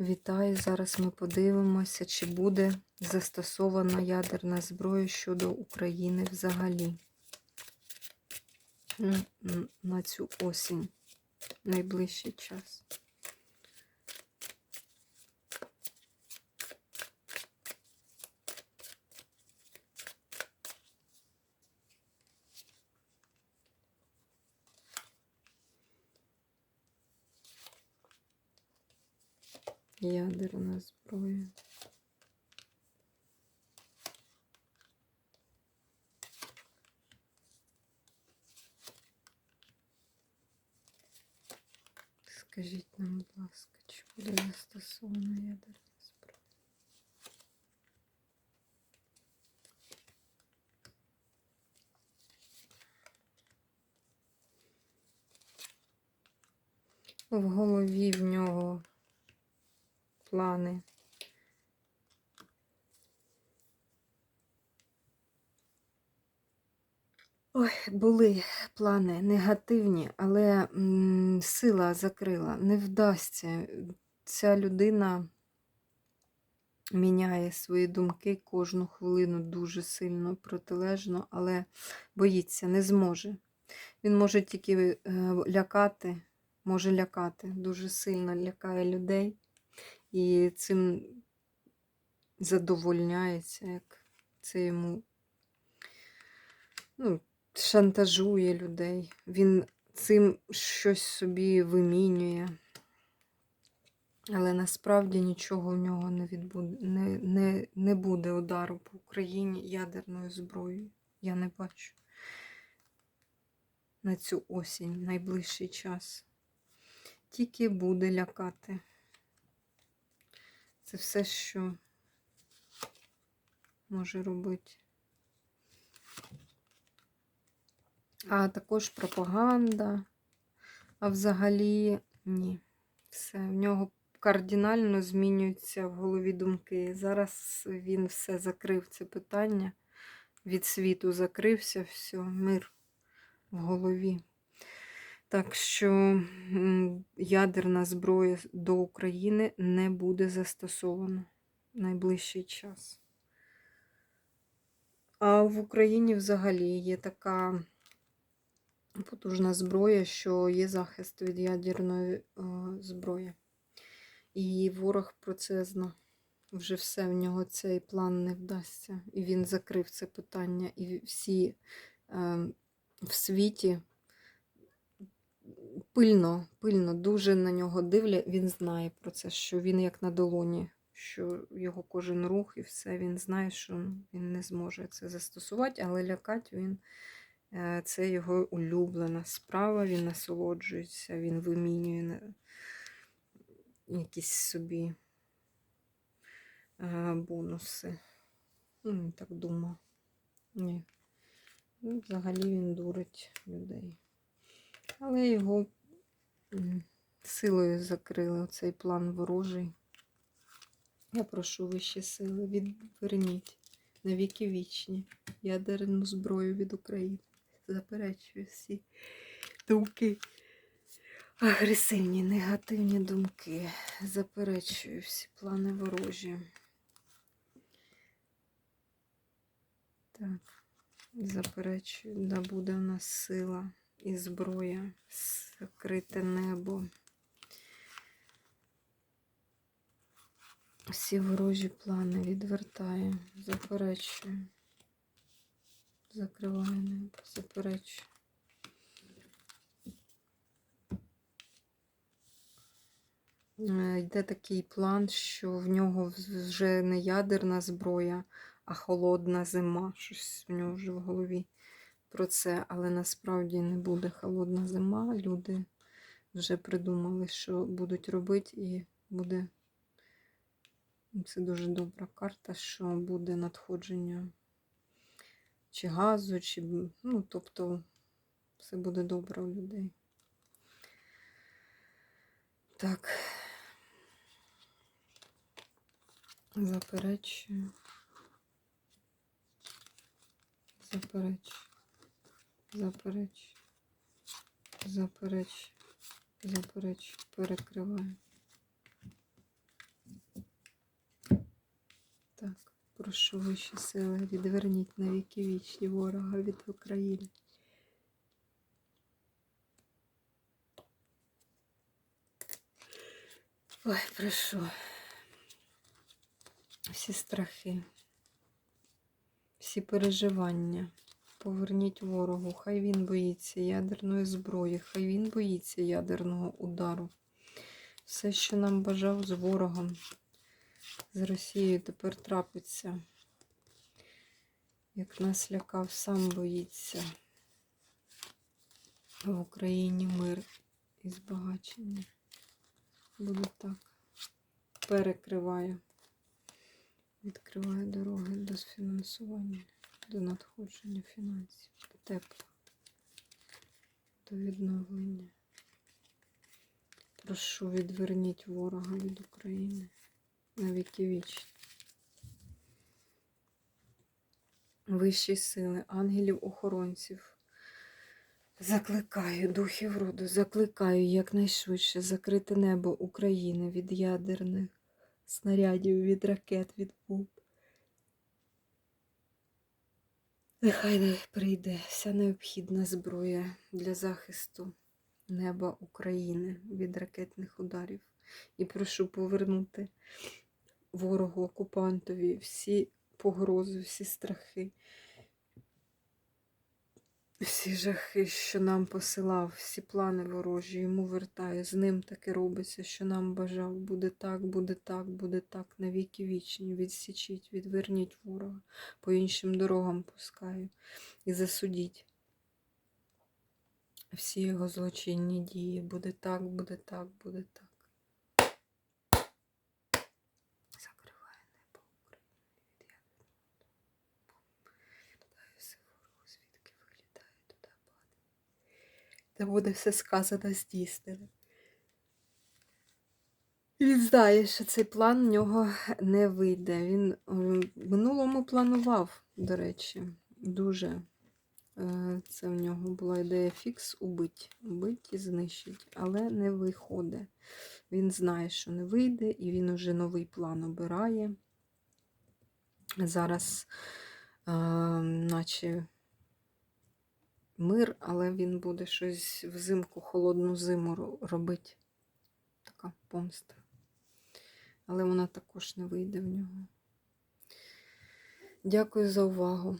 Вітаю! Зараз ми подивимося, чи буде застосована ядерна зброя щодо України взагалі на цю осінь, найближчий час. Ядерна зброя. Скажіть нам, будь ласка, чи буде застосована ядерна? В голові в нього плани. Ой, були плани негативні, але м, сила закрила. Не вдасться. Ця людина міняє свої думки кожну хвилину дуже сильно протилежно, але боїться, не зможе. Він може тільки е, лякати, може лякати, дуже сильно лякає людей і цим задовольняється, як це йому ну, шантажує людей. Він цим щось собі вимінює. Але насправді нічого в нього не відбуде, не, не, не буде удару по Україні ядерною зброєю. Я не бачу на цю осінь, найближчий час. Тільки буде лякати. Це все, що може робити. А також пропаганда. А взагалі ні. Все, в нього кардинально змінюються в голові думки. Зараз він все закрив це питання. Від світу закрився, все, мир в голові. Так що ядерна зброя до України не буде застосована в найближчий час. А в Україні взагалі є така потужна зброя, що є захист від ядерної е, зброї. І ворог про це зна. Вже все в нього цей план не вдасться. І він закрив це питання. І всі е, в світі пильно, пильно, дуже на нього дивлять. Він знає про це, що він як на долоні, що його кожен рух і все, він знає, що він не зможе це застосувати, але лякати він. Е, Це його улюблена справа, він насолоджується, він вимінює якісь собі е, бонуси. Ну, так думав. Ні. Ну, взагалі він дурить людей. Але його силою закрили цей план ворожий. Я прошу вищі сили, відверніть на віки вічні ядерну зброю від України. Заперечую всі думки. Агресивні, негативні думки. Заперечую всі плани ворожі. Так, заперечую, да буде в нас сила і зброя, закрите небо. Всі ворожі плани відвертаю, заперечую. Закриваю небо, заперечую. Е, Йде такий план, що в нього вже не ядерна зброя, а холодна зима. Щось в нього вже в голові про це, але насправді не буде холодна зима. Люди вже придумали, що будуть робити, і буде. Це дуже добра карта, що буде надходження чи газу, чи, ну, тобто, все буде добре у людей. Так. Заперечую. Заперечую. Заперечую. Заперечую. Заперечую. Перекриваю. Так, прошу вищі сили, відверніть на віки вічні ворога від України. Ой, прошу. Всі страхи, всі переживання. Поверніть ворогу, хай він боїться ядерної зброї, хай він боїться ядерного удару. Все, що нам бажав з ворогом, з Росією тепер трапиться. Як нас лякав, сам боїться. В Україні мир і збагачення. Буде так. Перекриваю. Відкриваю дороги до фінансування, до надходження фінансів, до тепла, до відновлення. Прошу, відверніть ворога від України на віки вічні. Вищі сили, ангелів-охоронців. Закликаю духів роду, закликаю якнайшвидше закрити небо України від ядерних снарядів, від ракет, від бомб. Нехай не прийде вся необхідна зброя для захисту неба України від ракетних ударів. І прошу повернути ворогу, окупантові всі погрози, всі страхи, всі жахи, що нам посилав, всі плани ворожі, йому вертає. З ним таке робиться, що нам бажав. Буде так, буде так, буде так, на віки вічні. Відсічіть, відверніть ворога, по іншим дорогам пускаю і засудіть. Всі його злочинні дії. Буде так, буде так, буде так. Закриває небо України від ядерного Питаю все ворогу, звідки вилітає, туди Та буде все сказано здійснено. Він знає, що цей план в нього не вийде. Він е, в минулому планував, до речі, дуже. Е, Це в нього була ідея фікс убить, убить і знищить, але не виходить. Він знає, що не вийде, і він уже новий план обирає. Зараз, е, наче мир, але він буде щось взимку, холодну зиму ро- робити. Така помста. Але вона також не вийде в нього. Дякую за увагу.